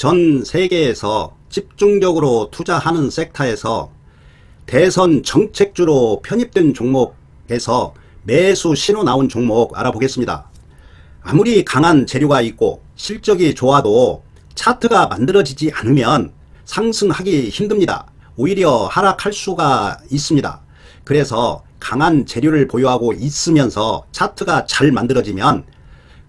전 세계에서 집중적으로 투자하는 섹터에서 대선 정책주로 편입된 종목에서 매수 신호 나온 종목 알아보겠습니다. 아무리 강한 재료가 있고 실적이 좋아도 차트가 만들어지지 않으면 상승하기 힘듭니다. 오히려 하락할 수가 있습니다. 그래서 강한 재료를 보유하고 있으면서 차트가 잘 만들어지면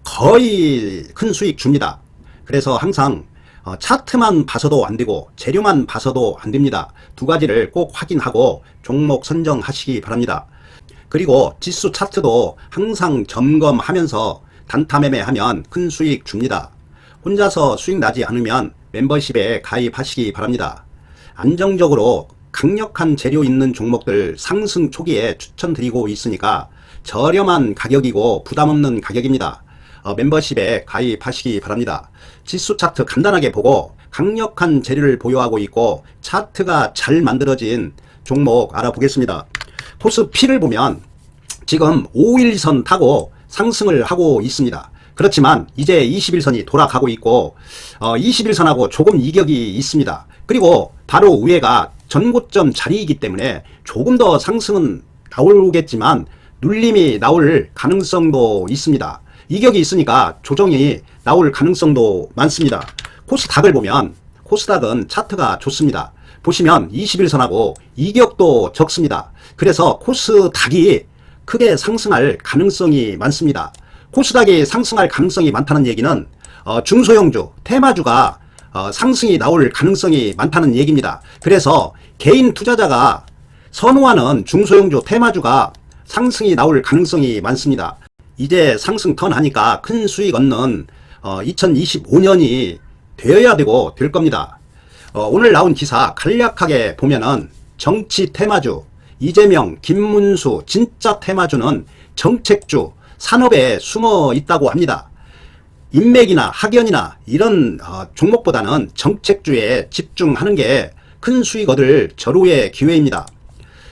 거의 큰 수익 줍니다. 그래서 항상 어, 차트만 봐서도 안 되고 재료만 봐서도 안 됩니다. 두 가지를 꼭 확인하고 종목 선정하시기 바랍니다. 그리고 지수 차트도 항상 점검하면서 단타 매매하면 큰 수익 줍니다. 혼자서 수익 나지 않으면 멤버십에 가입하시기 바랍니다. 안정적으로 강력한 재료 있는 종목들 상승 초기에 추천드리고 있으니까 저렴한 가격이고 부담 없는 가격입니다. 어, 멤버십에 가입하시기 바랍니다. 지수 차트 간단하게 보고 강력한 재료를 보유하고 있고 차트가 잘 만들어진 종목 알아보겠습니다. 코스피를 보면 지금 5일선 타고 상승을 하고 있습니다. 그렇지만 이제 21선이 돌아가고 있고 어, 21선하고 조금 이격이 있습니다. 그리고 바로 위에가 전고점 자리이기 때문에 조금 더 상승은 나오겠지만 눌림이 나올 가능성도 있습니다. 이격이 있으니까 조정이 나올 가능성도 많습니다. 코스닥을 보면 코스닥은 차트가 좋습니다. 보시면 21선하고 이격도 적습니다. 그래서 코스닥이 크게 상승할 가능성이 많습니다. 코스닥이 상승할 가능성이 많다는 얘기는 어, 중소형주, 테마주가 어, 상승이 나올 가능성이 많다는 얘기입니다. 그래서 개인 투자자가 선호하는 중소형주, 테마주가 상승이 나올 가능성이 많습니다. 이제 상승 턴 하니까 큰 수익 얻는 어, 2025년이 되어야 되고 될 겁니다. 어, 오늘 나온 기사 간략하게 보면은 정치 테마주, 이재명, 김문수, 진짜 테마주는 정책주, 산업에 숨어 있다고 합니다. 인맥이나 학연이나 이런 어, 종목보다는 정책주에 집중하는 게 큰 수익 얻을 절호의 기회입니다.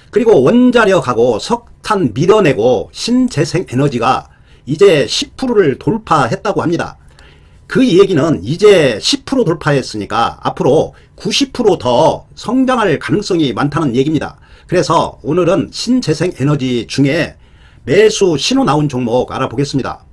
그리고 원자력하고 석탄 밀어내고 신재생 에너지가 이제 10%를 돌파했다고 합니다. 그 얘기는 이제 10% 돌파했으니까 앞으로 90%더 성장할 가능성이 많다는 얘기입니다. 그래서 오늘은 신재생 에너지 중에 매수 신호 나온 종목 알아보겠습니다.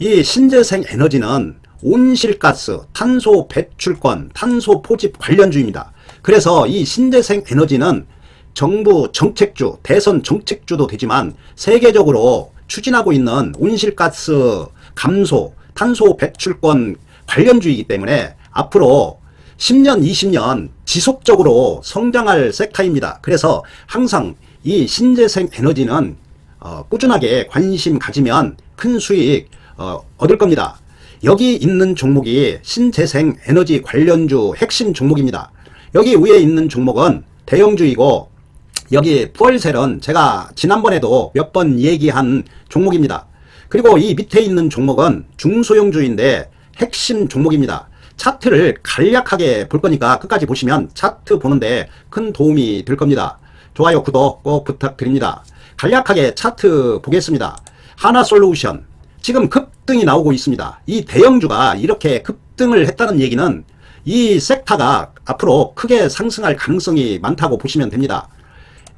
이 신재생 에너지는 온실가스, 탄소 배출권, 탄소 포집 관련주입니다. 그래서 이 신재생 에너지는 정부 정책주, 대선 정책주도 되지만 세계적으로 추진하고 있는 온실가스 감소, 탄소 배출권 관련주이기 때문에 앞으로 10년, 20년 지속적으로 성장할 섹터입니다. 그래서 항상 이 신재생 에너지는 어, 꾸준하게 관심 가지면 큰 수익 어, 얻을 겁니다. 여기 있는 종목이 신재생 에너지 관련주 핵심 종목입니다. 여기 위에 있는 종목은 대형주이고 여기 푸얼셀은 제가 지난번에도 몇 번 얘기한 종목입니다. 그리고 이 밑에 있는 종목은 중소형주인데 핵심 종목입니다. 차트를 간략하게 볼 거니까 끝까지 보시면 차트 보는데 큰 도움이 될 겁니다. 좋아요, 구독 꼭 부탁드립니다. 간략하게 차트 보겠습니다. 하나솔루션 지금 급등이 나오고 있습니다. 이 대형주가 이렇게 급등을 했다는 얘기는 이 섹터가 앞으로 크게 상승할 가능성이 많다고 보시면 됩니다.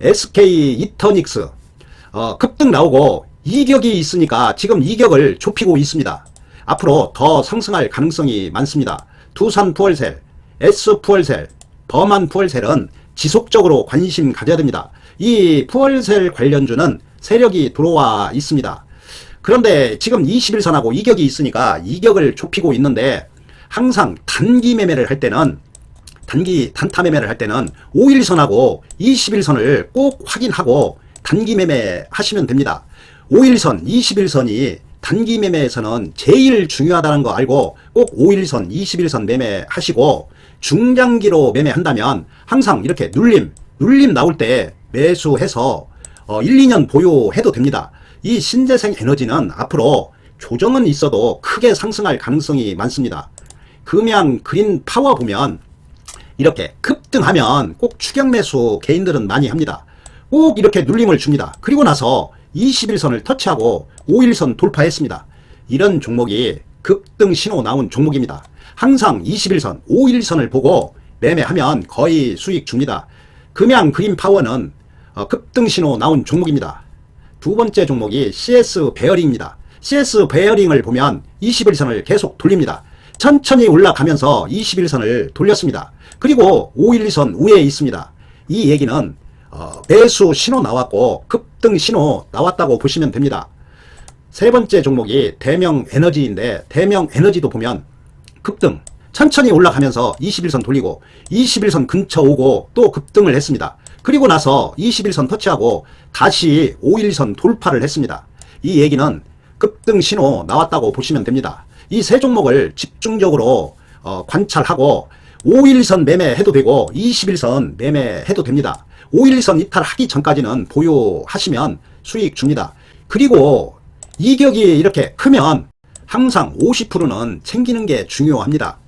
SK 이터닉스 어, 급등 나오고 이격이 있으니까 지금 이격을 좁히고 있습니다. 앞으로 더 상승할 가능성이 많습니다. 두산 푸얼셀, S 푸얼셀, 범한 푸얼셀은 지속적으로 관심 가져야 됩니다. 이 푸얼셀 관련주는 세력이 들어와 있습니다. 그런데 지금 21선하고 이격이 있으니까 이격을 좁히고 있는데 항상 단기 매매를 할 때는 단기 단타 매매를 할 때는 5일선하고 21선을 꼭 확인하고 단기 매매 하시면 됩니다. 5일선, 21선이 단기 매매에서는 제일 중요하다는 거 알고 꼭 5일선, 21선 매매 하시고 중장기로 매매한다면 항상 이렇게 눌림, 눌림 나올 때 매수해서 어, 1, 2년 보유해도 됩니다. 이 신재생 에너지는 앞으로 조정은 있어도 크게 상승할 가능성이 많습니다. 금양 그린 파워 보면 이렇게 급등하면 꼭 추격 매수 개인들은 많이 합니다. 꼭 이렇게 눌림을 줍니다. 그리고 나서 21선을 터치하고 5일선 돌파했습니다. 이런 종목이 급등 신호 나온 종목입니다. 항상 21선, 5일선을 보고 매매하면 거의 수익 줍니다. 금양 그린 파워는 어, 급등 신호 나온 종목입니다. 두 번째 종목이 CS 베어링입니다. CS 베어링을 보면 21선을 계속 돌립니다. 천천히 올라가면서 21선을 돌렸습니다. 그리고 512선 위에 있습니다. 이 얘기는 어, 매수 신호 나왔고 급등 신호 나왔다고 보시면 됩니다. 세 번째 종목이 대명 에너지인데 대명 에너지도 보면 급등 천천히 올라가면서 21선 돌리고 21선 근처 오고 또 급등을 했습니다. 그리고 나서 21선 터치하고 다시 5일선 돌파를 했습니다. 이 얘기는 급등 신호 나왔다고 보시면 됩니다. 이 세 종목을 집중적으로 어, 관찰하고 5일선 매매해도 되고 21선 매매해도 됩니다. 5일선 이탈하기 전까지는 보유하시면 수익 줍니다. 그리고 이격이 이렇게 크면 항상 50%는 챙기는 게 중요합니다.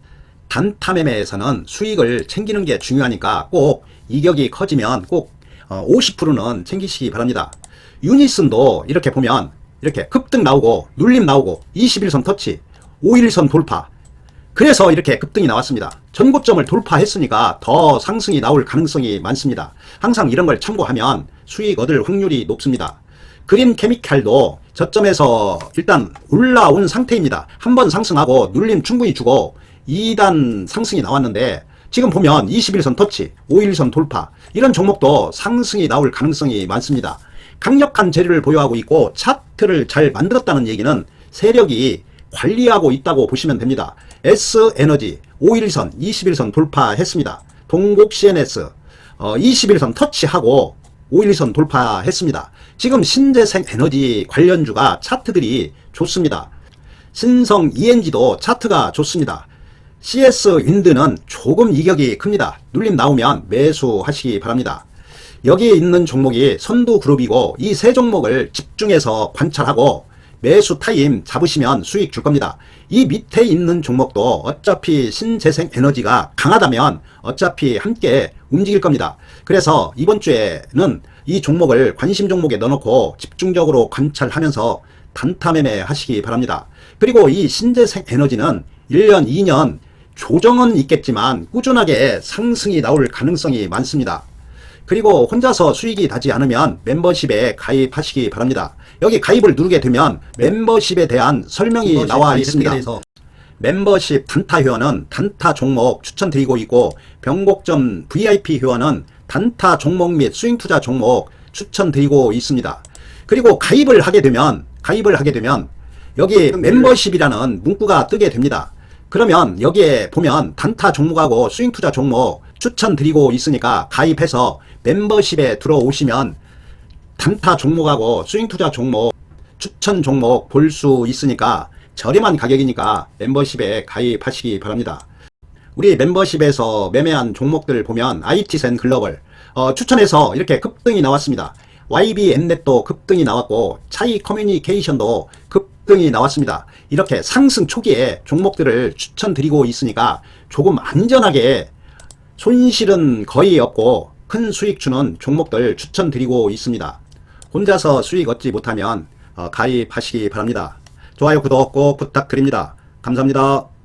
단타 매매에서는 수익을 챙기는 게 중요하니까 꼭 이격이 커지면 꼭 50%는 챙기시기 바랍니다. 유니슨도 이렇게 보면 이렇게 급등 나오고 눌림 나오고 21선 터치 5일선 돌파 그래서 이렇게 급등이 나왔습니다. 전고점을 돌파했으니까 더 상승이 나올 가능성이 많습니다. 항상 이런 걸 참고하면 수익 얻을 확률이 높습니다. 그린 케미칼도 저점에서 일단 올라온 상태입니다. 한번 상승하고 눌림 충분히 주고 2단 상승이 나왔는데 지금 보면 21선 터치, 5일선 돌파 이런 종목도 상승이 나올 가능성이 많습니다. 강력한 재료를 보유하고 있고 차트를 잘 만들었다는 얘기는 세력이 관리하고 있다고 보시면 됩니다. S에너지 5일선, 21선 돌파했습니다. 동국 CNS 어, 21선 터치하고 5일선 돌파했습니다. 지금 신재생 에너지 관련주가 차트들이 좋습니다. 신성 ENG도 차트가 좋습니다. CS 윈드는 조금 이격이 큽니다. 눌림 나오면 매수하시기 바랍니다. 여기에 있는 종목이 선두 그룹이고 이 세 종목을 집중해서 관찰하고 매수 타임 잡으시면 수익 줄 겁니다. 이 밑에 있는 종목도 어차피 신재생 에너지가 강하다면 어차피 함께 움직일 겁니다. 그래서 이번 주에는 이 종목을 관심 종목에 넣어놓고 집중적으로 관찰하면서 단타 매매 하시기 바랍니다. 그리고 이 신재생 에너지는 1년, 2년 조정은 있겠지만 꾸준하게 상승이 나올 가능성이 많습니다. 그리고 혼자서 수익이 나지 않으면 멤버십에 가입하시기 바랍니다. 여기 가입을 누르게 되면 멤버십에 대한 설명이 나와 있습니다. 멤버십 단타 회원은 단타 종목 추천드리고 있고 병곡점 VIP 회원은 단타 종목 및 스윙 투자 종목 추천드리고 있습니다. 그리고 가입을 하게 되면 가입을 하게 되면 여기 멤버십이라는 문구가 뜨게 됩니다. 그러면 여기에 보면 단타 종목하고 스윙 투자 종목 추천드리고 있으니까 가입해서 멤버십에 들어오시면 단타 종목하고 스윙 투자 종목 추천 종목 볼 수 있으니까 저렴한 가격이니까 멤버십에 가입하시기 바랍니다. 우리 멤버십에서 매매한 종목들 보면 IT센 글로벌 어, 추천해서 이렇게 급등이 나왔습니다. YB 엠넷도 급등이 나왔고 차이 커뮤니케이션도 급등이 나왔습니다. 이렇게 상승 초기에 종목들을 추천드리고 있으니까 조금 안전하게 손실은 거의 없고 큰 수익 주는 종목들 추천드리고 있습니다. 혼자서 수익 얻지 못하면 어, 가입하시기 바랍니다. 좋아요, 구독 꼭 부탁드립니다. 감사합니다.